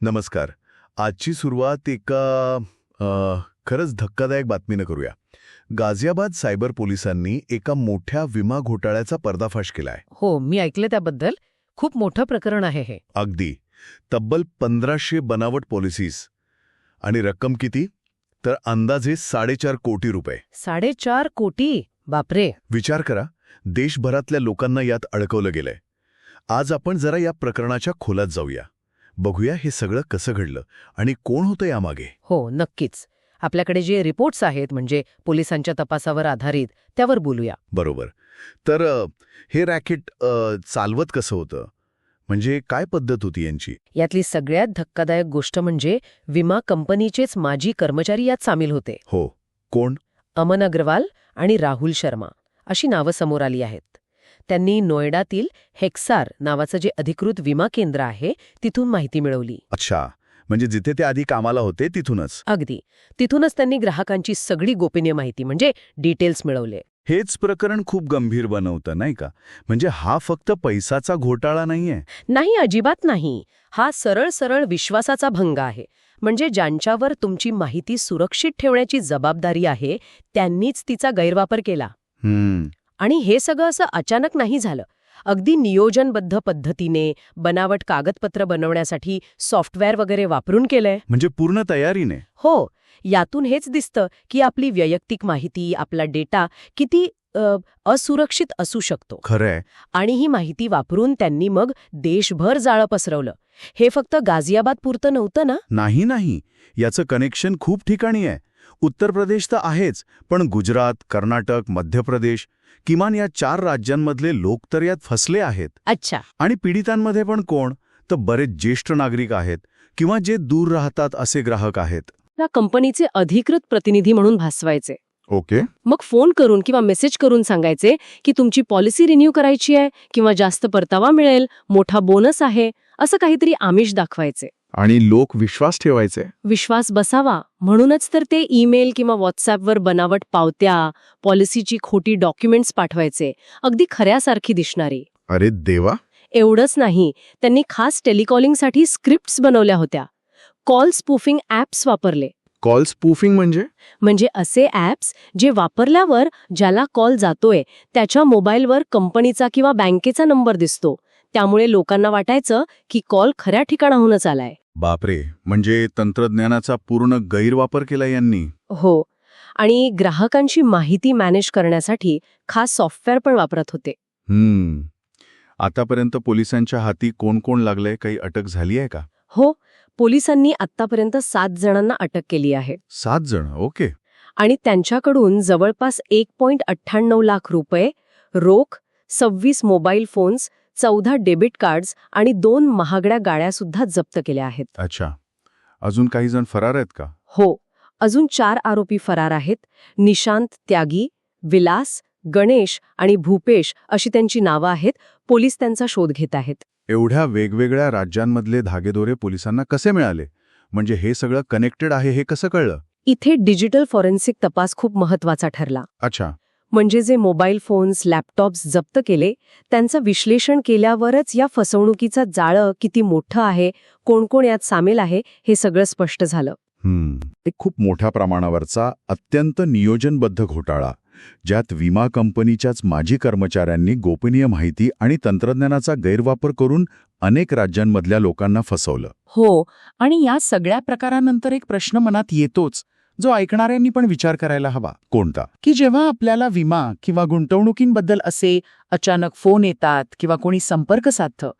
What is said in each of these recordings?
नमस्कार. आजची सुरुवात एका खरंच धक्कादायक बातमीनं करूया. गाझियाबाद सायबर पोलिसांनी एका मोठ्या विमा घोटाळ्याचा पर्दाफाश केलाय. हो मी ऐकलं त्याबद्दल. खूप मोठं प्रकरण आहे हे. अगदी. तब्बल पंधराशे बनावट पॉलिसीज आणि रक्कम किती? तर अंदाजे साडेचार कोटी रुपये. साडेचार कोटी? बापरे. विचार करा. देशभरातल्या लोकांना यात अडकवलं गेलंय. आज आपण जरा या प्रकरणाच्या खोलात जाऊया. बघूया हे सगळं कसं घडलं आणि कोण होतं यामागे. हो नक्कीच. आपल्याकडे जे रिपोर्ट्स आहेत म्हणजे पोलिसांच्या तपासावर आधारित त्यावर बोलूया. बरोबर. तर हे रॅकेट चालवत कसं होतं? म्हणजे काय पद्धत होती यांची? यातली सगळ्यात धक्कादायक गोष्ट म्हणजे विमा कंपनीचेच माजी कर्मचारी यात सामील होते. हो. कोण? अमन अग्रवाल आणि राहुल शर्मा. अशी नावं समोर आली आहेत. त्यांनी नोएडातील हेक्सार नावाचं जे अधिकृत विमा केंद्र आहे तिथून माहिती मिळवली. अच्छा. म्हणजे जिथे ते आधी कामाला होते तिथूनच. अगदी. तिथूनच त्यांनी ग्राहकांची सगळी गोपनीय माहिती म्हणजे डिटेल्स मिळवले. हेच प्रकरण खूप गंभीर बनवतं नाही का? म्हणजे हा फक्त पैसाचा घोटाळा नाहीये. नाही अजिबात नाही. हा सरळ सरळ विश्वासाचा भंग आहे. म्हणजे ज्यांच्यावर तुमची माहिती सुरक्षित ठेवण्याची जबाबदारी आहे त्यांनीच तिचा गैरवापर केला. हम्म. आणि हे सगळं असं अचानक नाही झालं. अगदी नियोजनबद्ध पद्धतीने बनावट कागदपत्र बनवण्यासाठी सॉफ्टवेअर वगैरे वापरून केलंय. म्हणजे पूर्ण तयारीने? हो. यातून हेच दिसतं की आपली वैयक्तिक माहिती आपला डेटा किती अ, असुरक्षित असू शकतो. खरंय. आणि ही माहिती वापरून त्यांनी मग देशभर जाळं पसरवलं. हे फक्त गाझियाबाद पुरतं नव्हतं ना? नाही नाही. याचं कनेक्शन खूप ठिकाणी आहे. उत्तर प्रदेश तर आहेच पण गुजरात कर्नाटक मध्य प्रदेश किमान या चार राज्यांमधले लोक तर यात फसले आहेत. अच्छा. आणि पीडितांमध्ये पण कोण? तर बरेच ज्येष्ठ नागरिक आहेत किंवा जे दूर राहतात असे ग्राहक आहेत. त्या कंपनीचे अधिकृत प्रतिनिधी म्हणून भासवायचे. ओके. मग फोन करून किंवा मेसेज करून सांगायचे की तुमची पॉलिसी रिन्यू करायची आहे किंवा जास्त परतावा मिळेल मोठा बोनस आहे असं काहीतरी आमिष दाखवायचे. आणि लोक विश्वास ठेवायचे. विश्वास बसावा. म्हणूनच तर ते ईमेल किंवा व्हॉट्सॲपवर बनावट पावत्या पॉलिसीची खोटी डॉक्युमेंट्स पाठवायचे. अगदी खऱ्यासारखी दिसणारी. अरे देवा! एवढंच नाही. त्यांनी खास टेलिकॉलिंगसाठी स्क्रिप्ट्स बनवल्या होत्या. कॉल स्पूफिंग ॲप्स वापरले. कॉल स्पूफिंग म्हणजे? म्हणजे असे ॲप्स जे वापरल्यावर ज्याला कॉल जातोय त्याच्या मोबाईलवर कंपनीचा किंवा बँकेचा नंबर दिसतो. त्यामुळे लोकांना वाटायचं की कॉल खऱ्या ठिकाणाहूनच आलाय. बापरे म्हणजे तंत्रज्ञानाचा पूर्ण गैरवापर केला यांनी? हो आणि ग्राहकांची माहिती मॅनेज करण्यासाठी खास सॉफ्टवेअर पण वापरत होते. हम्म आतापर्यंत पोलिसांच्या हाती कोण कोण लागलंय काही अटक झाली आहे का? हो पोलिसांनी आतापर्यंत सात जणांना अटक केली आहे. सात जण ओके. आणि त्यांच्याकडून जवळपास एक पॉइंट अठ्ठ्याण्णव लाख रुपये रोख सव्वीस मोबाईल फोन्स चौदा डेबिट कार्ड्स आणि दोन महागड्या गाड्या सुद्धा जप्त केल्या आहेत. अच्छा. अजून काही जण फरार आहेत का? हो. अजून चार आरोपी फरार आहेत. निशांत त्यागी विलास गणेश आणि भूपेश अशी त्यांची नावं आहेत. पोलीस त्यांचा शोध घेत आहेत. एवढ्या वेगवेगळ्या राज्यांमधले धागेदोरे पोलिसांना कसे मिळाले? म्हणजे हे सगळं कनेक्टेड आहे हे कसं कळलं? इथे डिजिटल फॉरेन्सिक तपास खूप महत्त्वाचा ठरला. अच्छा. म्हणजे जे मोबाईल फोन्स लॅपटॉप्स जप्त केले त्यांचं विश्लेषण केल्यावरच या फसवणुकीचं जाळं किती मोठं आहे कोण कोण यात सामील आहे हे सगळं स्पष्ट झालं. हम्म. एक खूप मोठ्या प्रमाणावरचा अत्यंत नियोजनबद्ध घोटाळा ज्यात विमा कंपनीच्याच माजी कर्मचाऱ्यांनी गोपनीय माहिती आणि तंत्रज्ञानाचा गैरवापर करून अनेक राज्यांमधल्या लोकांना फसवलं. हो आणि या सगळ्या प्रकारानंतर एक प्रश्न मनात येतोच जो ऐकणाऱ्यांनी पण विचार करायला हवा. कोणता? की जेव्हा आपल्याला विमा किंवा गुंतवणुकींबद्दल असे अचानक फोन येतात किंवा कोणी संपर्क साधतं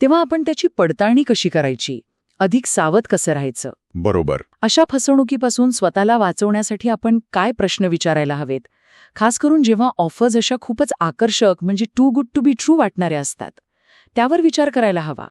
तेव्हा आपण त्याची पडताळणी कशी करायची? अधिक सावध कसं राहायचं? बरोबर. अशा फसवणुकीपासून स्वतःला वाचवण्यासाठी आपण काय प्रश्न विचारायला हवेत? खास करून जेव्हा ऑफर्स अशा खूपच आकर्षक म्हणजे too good to be true वाटणाऱ्या असतात त्यावर विचार करायला हवा.